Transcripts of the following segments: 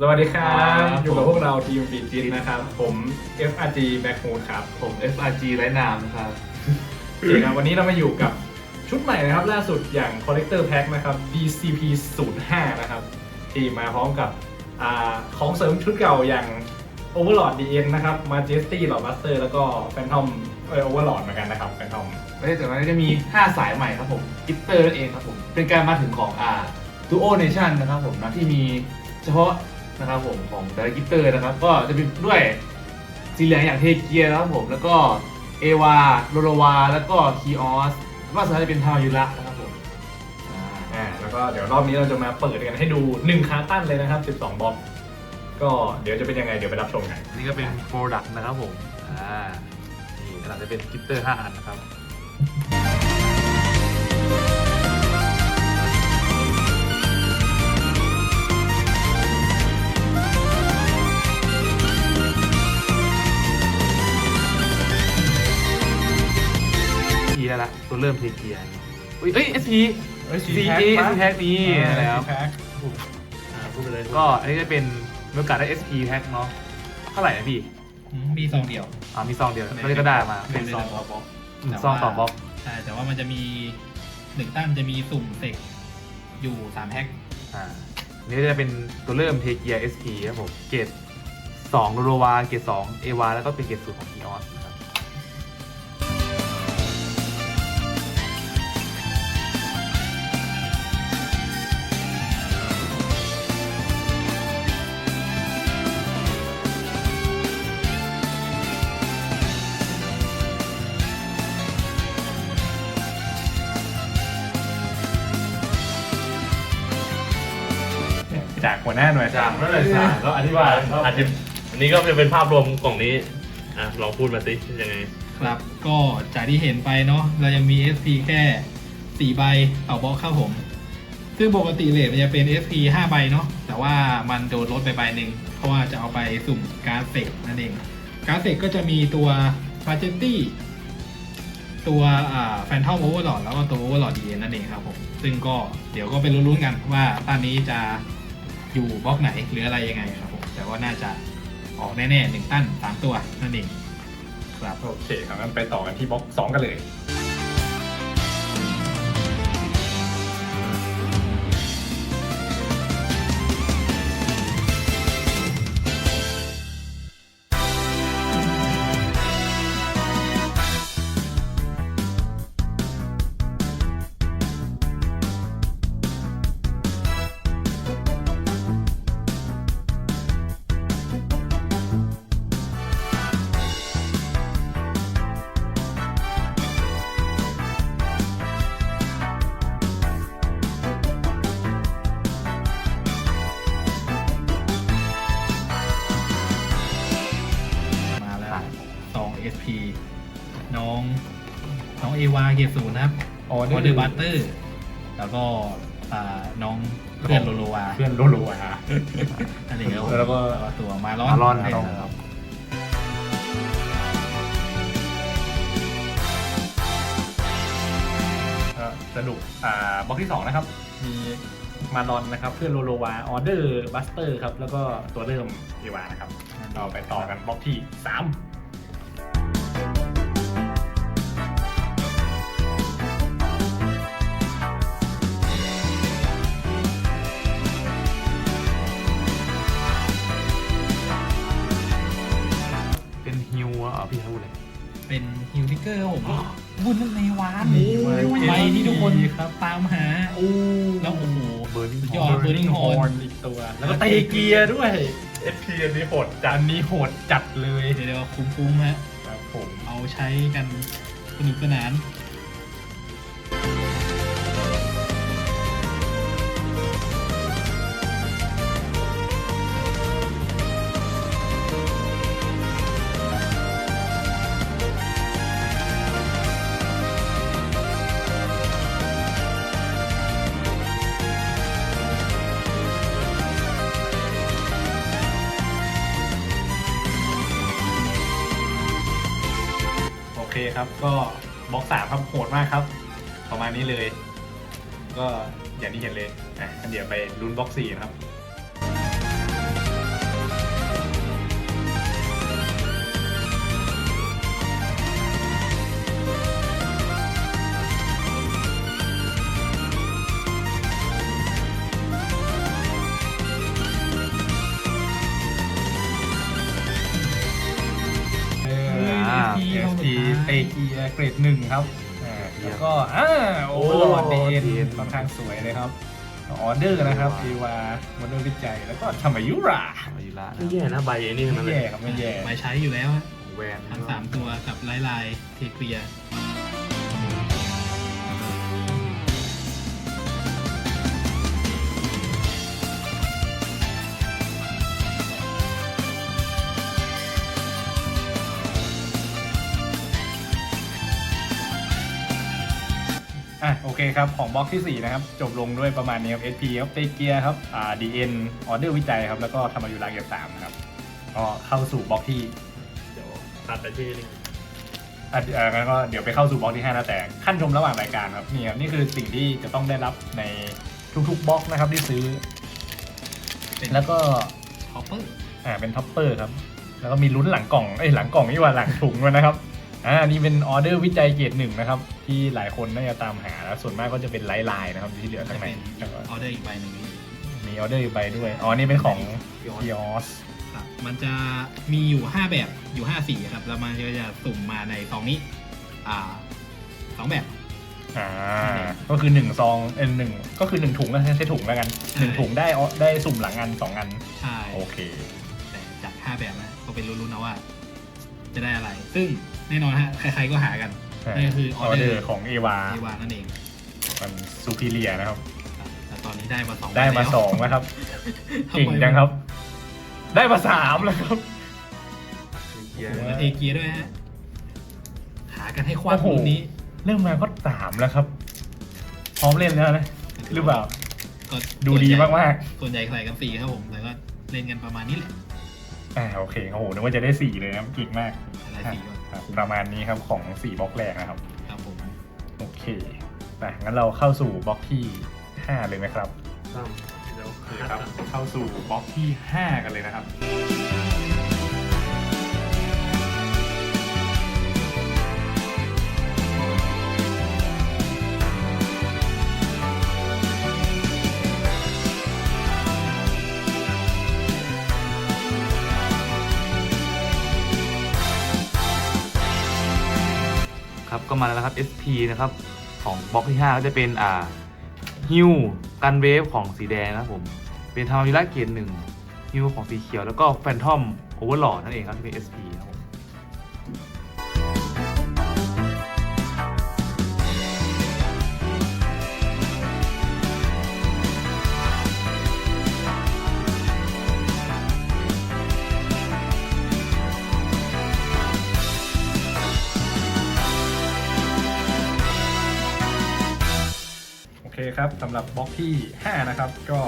สวัสดีครับ ครับ อยู่กับพวกเราทีมบีจิตนะครับ ผม FRG Back Moon ครับผม FRG ไร้นามนะครับ โอเคครับ วันนี้เรามาอยู่กับชุดใหม่นะครับ ล่าสุดอย่าง Collector Pack นะครับ DCP 05นะครับ ที่มาพร้อมกับอาของเสริมชุดเก่าอย่าง Overlord DN นะครับ Majesty Lord Buster แล้วก็ Phantom เออ Overlord เหมือนกันนะครับ Phantom และจากนั้นก็จะมี 5 สายใหม่ครับผมกิตเตอร์นั่นเองครับผม เป็นการมาถึงของอ่า Duo Nation นะครับผมนะที่มีเฉพาะ นะครับผมของแต่ละกิตเตอร์นะครับ ก็จะเป็นด้วยสีเหลืองอย่างเทเกียนะครับผมแล้วก็เอวาโลโลวา แล้วก็คีออสว่าสุดท้ายจะเป็นทามายุระนะครับผมอ่าแล้วก็เดี๋ยวรอบนี้เราจะมาเปิดกันให้ดู1คาตันเลยนะครับ 12บล็อกก็เดี๋ยวจะเป็นยังไงเดี๋ยวไปรับชมกันอันนี้ก็เป็นโปรดักต์นะครับผมอ่านี่ขนาดจะเป็นกิตเตอร์5อันนะครับ ตัวเริ่มเทเกียร์อุ้ยเอ้ย SP เอ้ย CG pack ปะ SP แพ็กนี้อ่าแล้วแพ็คอ่าพูดไปเลยก็อันนี้จะเป็นมีโอกาสได้ SP แพ็กเนาะเท่าไหร่นะพี่อืมมีซองเดียวอ่ามีซองเดียวแล้วก็ได้มาเป็นซองต่อบล็อกหนึ่งซองต่อบล็อกใช่แต่ว่ามันจะมีหนึ่งตั้นจะมีสุ่มเสกอยู่สามแพ็คอ่าอันนี่จะเป็นตัวเริ่มเทเกีย SP ครับผมเกรดสองโรวาเกรดสองเอวาแล้วก็เป็นเกรดสูตรของ e ออส จากหัวหน้าหน่วยจากนั่นเลยสามก็อธิบายครับอาจจะอันนี้ก็จะเป็นภาพรวมกล่องนี้อะลองพูดมาสิยังไง ครับก็จากที่เห็นไปเนาะเรายังมี SP แค่สี่ใบต่อบล็อกครับผม ซึ่งปกติเลทมันจะเป็น SP 5ใบเนาะแต่ว่ามันโดนลดไปใบหนึ่งเพราะว่าจะเอาไปสุ่มการ์ดเสกนั่นเอง การ์ดเสกก็จะมีตัว m a j e n t y ตัวอ่า Phantom Overlord แล้วก็ตัว Overlord d นั่นเองครับผม ซึ่งก็เดี๋ยวก็ไปลุ้นๆกันว่าตอนนี้จะ อยู่บล็อกไหนหรืออะไรยังไงครับผมแต่ว่าน่าจะออกแน่ๆหนึ่งตั้นสามตัวนั่นเองครับโอเคครับงั้นไปต่อกันที่บล็อกสองกันเลย วาเกียรติศูนนะครับออเดอร์บัตเตอร์ แล้วก็น้องเพื่อนโลโลวาเพื่อนโลโลวาอันนี้ก็แล้วก็ ตัวมาลอนอารอนอครับสนุกอ่าบล็อกที่ 2 นะครับ มีมาลอนนะครับ เพื่อนโลโลวาออเดอร์บัสเตอร์ครับ แล้วก็ตัวเริ่มเอวานะครับ เราไปต่อกันบล็อกที่ 3 เป็นฮิวทิกเกอร์ครับผมบุญในวานนี่ใบที่ทุกคนตามหาโอ้แล้วโอ้โหเบอร์นิ่งสุดยอด Burning Horn อีกตัว แล้วก็เตเกียร์ด้วย FP อันนี้โหดจัดอันนี้โหดจัดเลย เดี๋ยวๆคุ้มๆฮะครับผมเอาใช้กันสนุกสนาน ดมากครับ ประมาณนี้เลย ก็อย่างที่เห็นเลยอะเดี๋ยวไปลุ้นบล็อกสี่นะครับเอสทีเอเกียเกรดหนึ่งครับ แล้วก็อ่าโอเวอร์ลอดเดนค่อนข้างสวยเลยครับออเดอร์นะครับเอวามอนเดอร์วิจัย แล้วก็ทำมายุราอายุระนะไม่แย่นะใบไอ้นี่ทั้งไม่นั้นเลแย่ยครับไม่แย่ไปใช้อยู่แล้วฮะแวนทั้งสามตัวกับไลไลเทเปีย เคครับของบล็อกที่ 4 นะครับ จบลงด้วยประมาณนี้ครับ SP ครับเตเกียครับอ่า DN ออเดอร์วิจัยครับ แล้วก็ทำมายุราเกียร์สามครับก็เข้าสู่บล็อกที่เดี๋ยวตัดไปที่นี่อะเอ่องั้นก็เดี๋ยวไปเข้าสู่บล็อกที่5นะแต่ขั้นชมระหว่างรายการครับนี่ครับนี่คือสิ่งที่จะต้องได้รับในทุกๆบล็อกนะครับที่ซื้อ เป็นแล้วก็ฮอปเปอร์อ่าเป็นท็อปเปอร์ครับ แล้วก็มีลุ้นหลังกล่องเอ้ยหลังกล่องนี่ว่าหลังถุงมันนะครับ อ่านี่เป็นออเดอร์วิจัยเกรดหนึ่งนะครับ ที่หลายคนน่าจะตามหาแล้วส่วนมากก็จะเป็นไลน์ไลน์นะครับที่เหลือจะข้างในเป็นแล้วก็ออเดอร์อีกใบหนึ่งนี้มีออเดอร์อีกใบด้วยอ๋อนี่เป็นของพิออสครับมันจะมีอยู่ 5 แบบอยู่ 5 สีครับ แล้วมันก็จะสุ่มมาในซองนี้ อ่าสองแบบอ่าก็คือหนึ่งซองเอ็นหนึ่งก็คือหนึ่งถุงก็ใช้ถุงแล้วกันหนึ่งถุงได้ออได้สุ่มหลังอันสองอัน ใช่ โอเค แต่จาก 5 แบบนะ ก็เป็นรู้ๆนะว่า จะได้อะไร ซึ่งแน่นอนฮะใครๆก็หากันนั่นก็คือออออเดเดออร์ร์ของเอวาที่วางนั่นเองมันซูพิเลียนะครับครับแต่ตอนนี้ได้มาสองได้มาแล้วสองแล้วครับทำไมเก่งจังครับ ได้มาสามแล้วครับเกียร์โอ้โหแล้วเทเกียร์ด้วยฮะหากันให้คว้าโอ้โหรุ่นนี้ เริ่มมาก็สามแล้วครับ พร้อมเล่นแล้วนะหรือเปล่า ก็ดูดีมากส่วนใหญ่ใส่กันสี่ครับผมแต่ก็เล่นกันประมาณนี้แหละๆ อ่าโอเคโอ้โหนึกว่าจะได้สี่เลยนะครับเก่งมากอะไรสี่ก็ครับประมาณนี้ครับของสี่บล็อกแรกนะครับ ครับผมโอเคไปงั้นเราเข้าสู่บล็อกที่5เลยไหมครับซ้ำเดี๋ยวโอเคครับ เข้าสู่บล็อกที่5กันเลยนะครับ็มาแล้วนะครับ SP นะครับ ของบล็อกที่ 5 ก็จะเป็นอ่าฮิวกันเวฟของสีแดงนะครับผม เป็นธรรมวิระเกียร์หนึ่งฮิวของสีเขียวแล้วก็แฟนทอมโอเวอร์ลอดนั่นเองครับที่เป็น SP ครับสำหรับบล็อกที่ 5 นะครับ ก็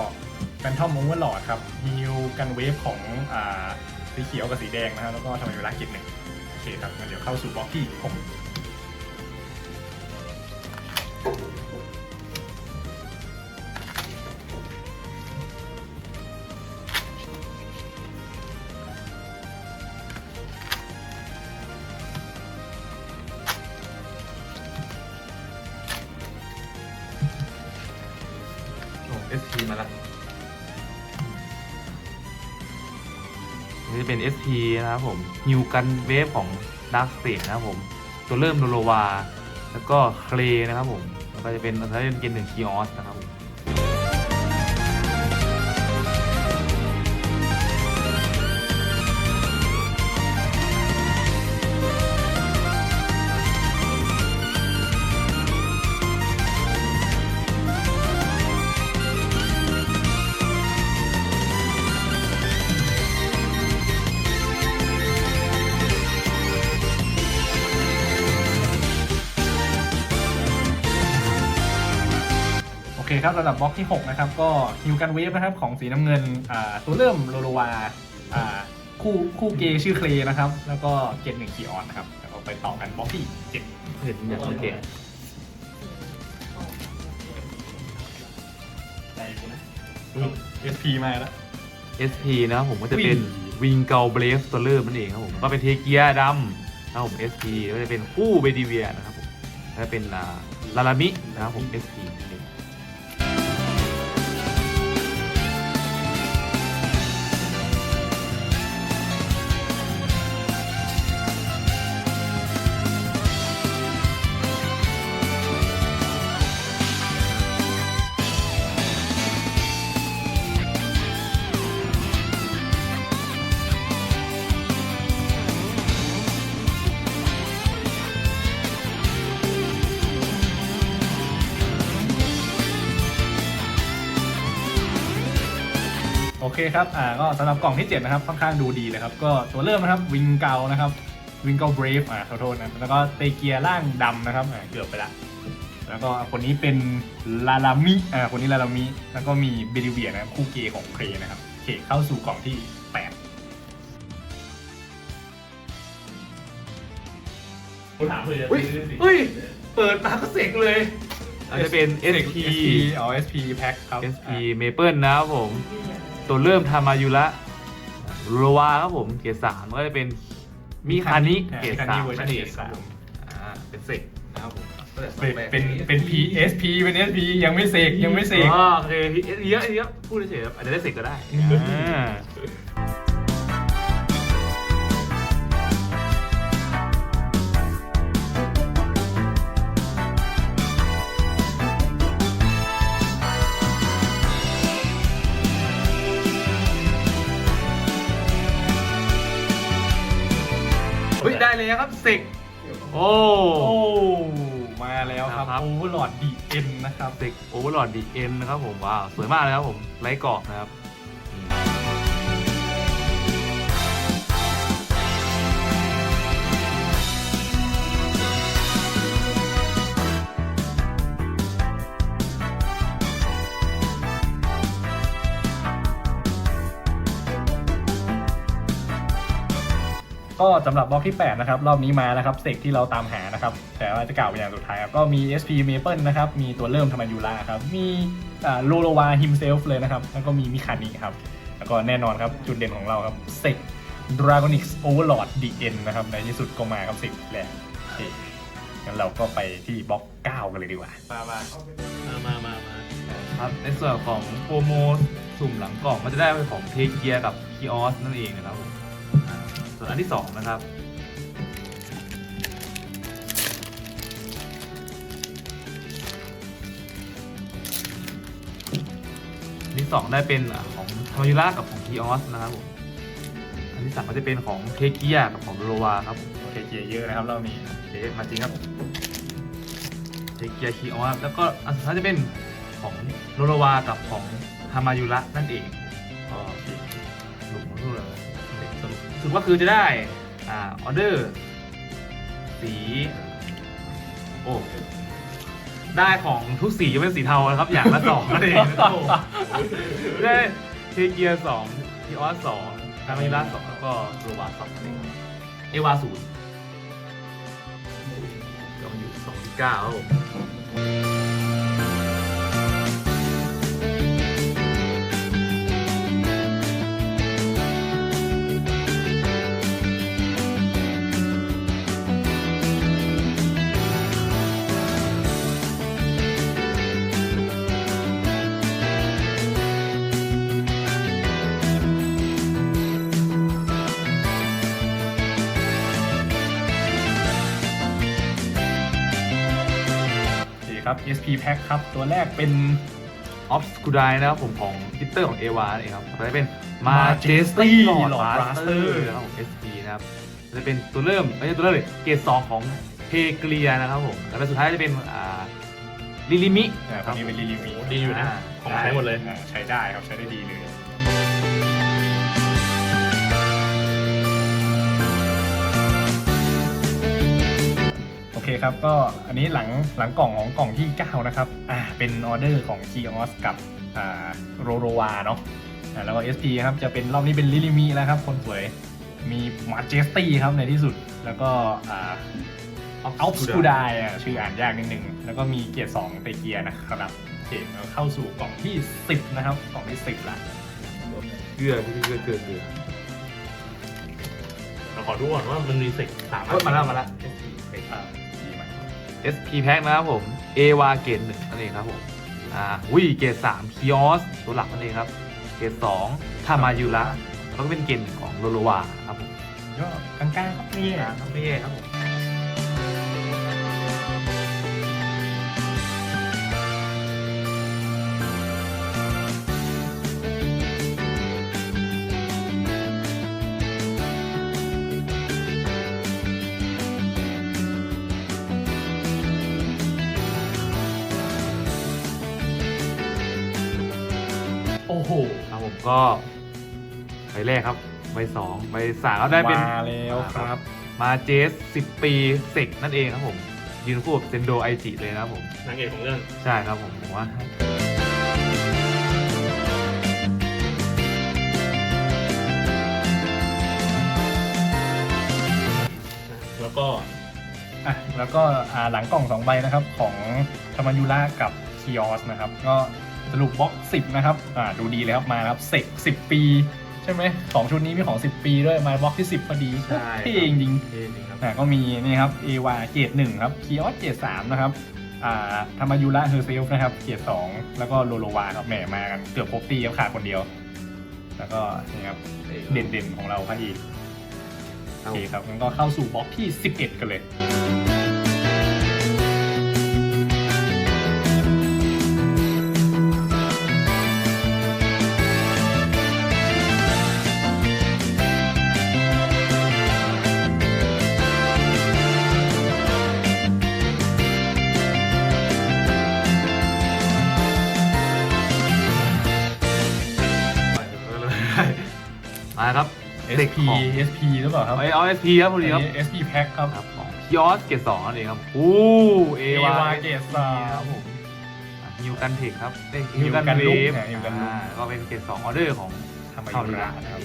แฟนทอมโอเวอร์ลอดครับฮิวกันเวฟของอ่าสีเขียวกับสีแดงนะครับแล้วก็ทำไมเวลากิจหนึ่งโอเคครับงั้นเดี๋ยวเข้าสู่บล็อกที่ 6 NST นะครับผมฮิวกันเวฟของดาร์กสเตทนะครับผม ตัวเริ่มโดโลวา แล้วก็เคลนะครับผม แล้วก็จะเป็นอัลเทอร์เนเกนหนึ่งคีออสนะครับ คครับระดับบล็อกที่ 6 นะครับ ก็ฮิวกันเวฟนะครับของสีน้ำเงินอ่าตัวเริ่มโลโลวาอ่าคู่คู่เกย์ชื่อเคลนะครับ แล้วก็เกตหนึ่งคีออนนะครับแล้วก็ไปต่อกันบล็อกที่7เห็นอย่างสังเกต SP มาแล้ว SP นะครับผมก็จะเป็นอุ้ยวิงเกลเบรฟตัวเริ่มนั่นเองครับผมก็เป็นเทเกียดำนะครับผม SP ก็จะเป็นคู่เบดีเวียนะครับผมแล้วก็เป็นอ่าลาลามินะครับผม SP เองอเคครับ อ่า ก็สำหรับกล่องที่ 7 นะครับ ค่อนข้างดูดีเลยครับ ก็ตัวเริ่มนะครับ วิงเกานะครับ วิงเกาเบรฟ อ่าขอโทษนะ แล้วก็เตเกียร่างดำนะครับ อ่า เกือบไปละ แล้วก็คนนี้เป็นลาลามิ อ่า คนนี้ลาลามิ แล้วก็มีเบลิเวียนะครับคู่เกย์ของเครนะครับโอเคเข้าสู่กล่องที่ 8คุณถามเลยอุ้ยเฮ้ย เปิดมาก็เสกเลยอาจจะเป็น SP อ๋อ SP Pack ครับ SP Maple นะครับผม ตัวเริ่มทามายุระโรวาครับผมเกรดสามก็จะเป็นมิคานิเกรดสามเวอร์ชันั่นนเกเอรงดครัสาบมผมอ่าเป็นเสกนะครับผมเป็นเป็นเป็น PSP เป็น SP ยังไม่เสกยังไม่เสกอ๋อโอเคเยอะเยอะพูดเฉยๆครับอาจจะได้เสกก็ได้ อ่าเฮ้ยได้เลยครับเสกโอ้โอ้มาแล้วครับครับ Overlord DN นะครับเสกโอเวอร์ลอดดีเอ็นนะครับผมว้าวสวยมากเลยครับผมไร้กรอบนะครับ ก็สำหรับบล็อกที่ 8 นะครับ รอบนี้มาแล้วครับเสกที่เราตามหานะครับ แต่ว่าจะกล่าวไปอย่างสุดท้ายครับ ก็มี SP Maple นะครับ มีตัวเริ่มธรรมยูราครับ มีโลโลวา himself เลยนะครับ แล้วก็มีมิคานิครับ แล้วก็แน่นอนครับ จุดเด่นของเราครับเสก Dragonix Overlord DN นะครับ ในที่สุดก็มาครับเสกแหละโอเคงั้นเราก็ไปที่บล็อก 9 กันเลยดีกว่ามามามามามามาครับในส่วนของโปรโมสุ่มหลังกล่องก็จะได้เป็นของเทเกียกับคีออสนั่นเองนะครับผมอ่า ส่วนอันที่สองนะครับอันที่สองได้เป็นของทามายุระกับของคีออสนะครับผมอันที่สามก็จะเป็นของเทเกียกับของโรวาครับเคเกียเยอะนะครับเรอบนี้เทมาจริงครับเทเกียคีออสแล้วก็อันสุดท้ายจะเป็นของโรโรวากับของฮามายุระนั่นเอง ปสรุปว่าคือจะได้ออเดอร์สีโอ้ได้ของทุกสียกเป็นสีเทานะครับ อย่างละสองนั่นเองนะครับผมได้เทเกียร์สองทีออสสองทามายุระสองแล้วก็โรวาสองนั่นเองครับเอวาศูนย์ก็มาอยู่สองที่เก้าครับผม คครับ SP Pack ครับ ตัวแรกเป็นออฟสกูดายนะครับผมของฮิตเตอร์ของเอวาเองครับต่อไปเป็น Majesty Majesty Lord Lord Blaster Blaster นะครับผม SP นะครับจะเป็นตัวเริ่มไม่ใช่ตัวเริ่มเลยเกรดสองของเพเกลียนะครับผมแล้วก็สุดท้ายจะเป็นอ่าลิลิมิอ่าคนนี้เป็นลิลิมิโอ้ดีอยู่นะของใช้หมดเลยอ่าใช้ได้ครับใช้ได้ดีเลย เคครับก็อันนี้หลังหลังกล่องของกล่องที่ 9 นะครับอ่าเป็นออเดอร์ของ g ีออสกับอ่าโรโรวาเนาะอ่าแล้วก็ SP ครับจะเป็นรอบนี้เป็นลิลิมิแล้วครับคนสวยมีมาเจสตี้ครับในที่สุดแล้วก็อ่าอัลสกูดายอะชื่ออ่านยากนิดนึง แล้วก็มีเกียร์สองเตเกียร์นะครับโอเคเราเข้าสู่กล่องที่ 10 นะครับ กล่องที่ 10ละเกลือเกลือเกลือเกลือเกลือเราขอดูก่อนว่ามันมีเสกสามเอ้ยมาแล้วมาแล้ว SP อ่าดีมาก SP Pack นะครับผมเอวาเกรดหนึ่งนั่นเองครับผมอ่าวิเกรดสามคิออสตัวหลักนั่นเองครับ เกรดสองทามายุระแล้วก็เป็นเกรดหนึ่งของโรโลวาครับผมก็กลางๆครับนี่อ่าไม่แย่ครับผม โอ้โหครับผมก็แรกครับใบสองใบสามก็ได้เป็น มาแล้วครับ มาเจสสิบปีเสกนั่นเองครับผม ยืนคู่กับเซนโดไอจิเลยนะครับผม นางเอกของเรื่อง ใช่ครับผมผมว่า แล้วก็อะแล้วก็อ่าหลังกล่องสองใบนะครับของธรรมยุระกับคิออสนะครับ ก็ สรุปบล็อกสิบนะครับ อ่าดูดีเลยครับมาแล้วครับเสกสิบปี ใช่ไหมของชุดนี้มีของ10ปีด้วยมาบล็อกที่10พอดีใช่เท่จริงเท่จริงครับ ๆอะก็มีนี่ครับเอวาเกรดหนึ่งครับคีออสเกรดสามนะครับ อ่าธรรมยุระเฮอร์เซลนะครับเกรดสองแล้วก็โลโลวาครับแหมมากันเกือบครบตีครับขาดคนเดียว แล้วก็นี่ครับเด่นๆของเราพระเอก โอเคครับงั้นก็เข้าสู่บล็อกที่ 11 กันเลยม SP SP หรือเปล่าครับเอาเอาเอสพีครับพอดีครับ อันนี้ SP Pack ครับครับของคิออสเกตสองนั่นเองครับอู้เอวา Ava เกรดสองครับผมฮิวกันเทคครับเอ้ยฮิวกันเวลุกฟเนี่ยฮิวกันลุกอ่าก็เป็นเกตสองออเดอร์ของธรรมเข้ายุดีระนะนะคครัรับบ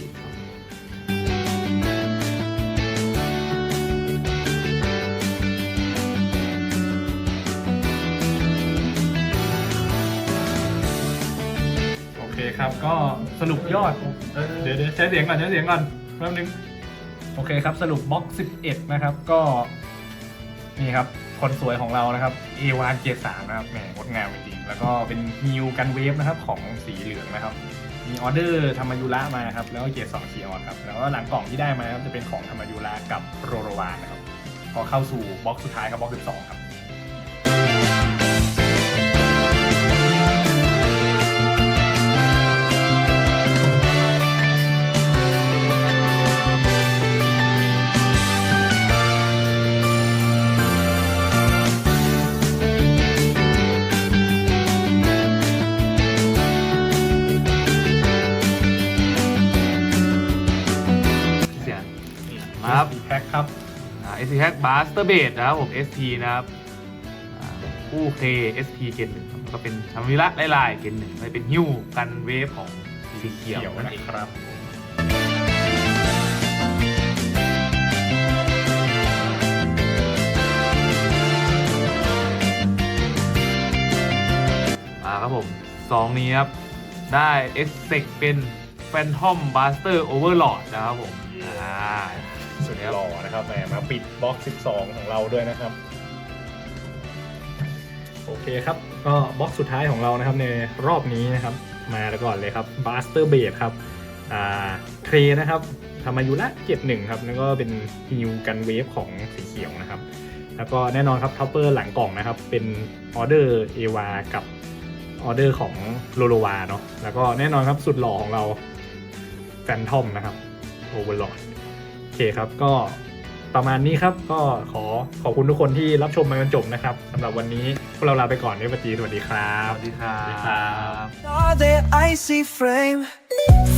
โอเคครับ ก็สรุปยอด เดี๋ยวเดี๋ยวใช้เสียงก่อนใช้เสียงก่อนแป๊บนึง โอเคครับ สรุปบล็อก11 นะครับ ก็ นี่ครับ คนสวยของเรานะครับเอวานเกียร์สามนะครับแหมงดงามจริงๆแล้วก็เป็นฮิวกันเวฟนะครับ ของสีเหลืองนะครับ มีออเดอร์ธรรมยุระมาครับ แล้วก็เกียร์สองคีออนครับ แล้วก็หลังกล่องที่ได้มาครับจะเป็นของธรรมยุระกับโรโรวานนะครับ พอเข้าสู่บล็อกสุดท้ายครับบล็อก12ครับ เอสพีแฮกบาสเตอร์เบดนะครับผม SP นะครับคู่เค SP เกนหนึ่งก็เป็นทำวิระไล่ๆเกนหนึ่งไม่เป็นฮิวกันเวฟของสีเขียวนั่นเองนะครับอ่าครับผมสองนี้ครับ ได้เอ็กเซกเป็นแฟนทอมบาสเตอร์โอเวอร์ลอดนะครับผมอ่า สุดหล่อนะครับแหมมาปิดบล็อก 12 ของเราด้วยนะครับ โอเคครับ ก็บล็อกสุดท้ายของเรานะครับในรอบนี้นะครับ มาแล้วก่อนเลยครับบาสเตอร์เบดครับอ่าเครนะครับทำมายุระเก็บหนึ่งครับแล้วก็เป็นฮิวกันเวฟของสีเขียวนะครับ แล้วก็แน่นอนครับท็อปเปอร์หลังกล่องนะครับ เป็นออเดอร์เอวากับออเดอร์ของโลโลวาเนาะแล้วก็แน่นอนครับสุดหล่อของเราแฟนทอมนะครับโอเวอร์ลอดโอเคครับก็ประมาณนี้ครับก็ขอขอบคุณทุกคนที่รับชมมาจนจบนะครับสำหรับวันนี้พวกเราลาไปก่อนด้วยปจีสวัสดีครัสบวัสดีครับ สวัสดีครับ Saw their icy frame,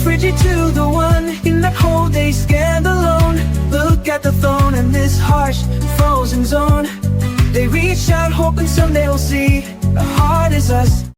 frigid to the one in that cold they stand alone. Look at the throne in this harsh, frozen zone. They reach out, hoping someday we'll see a heart as us.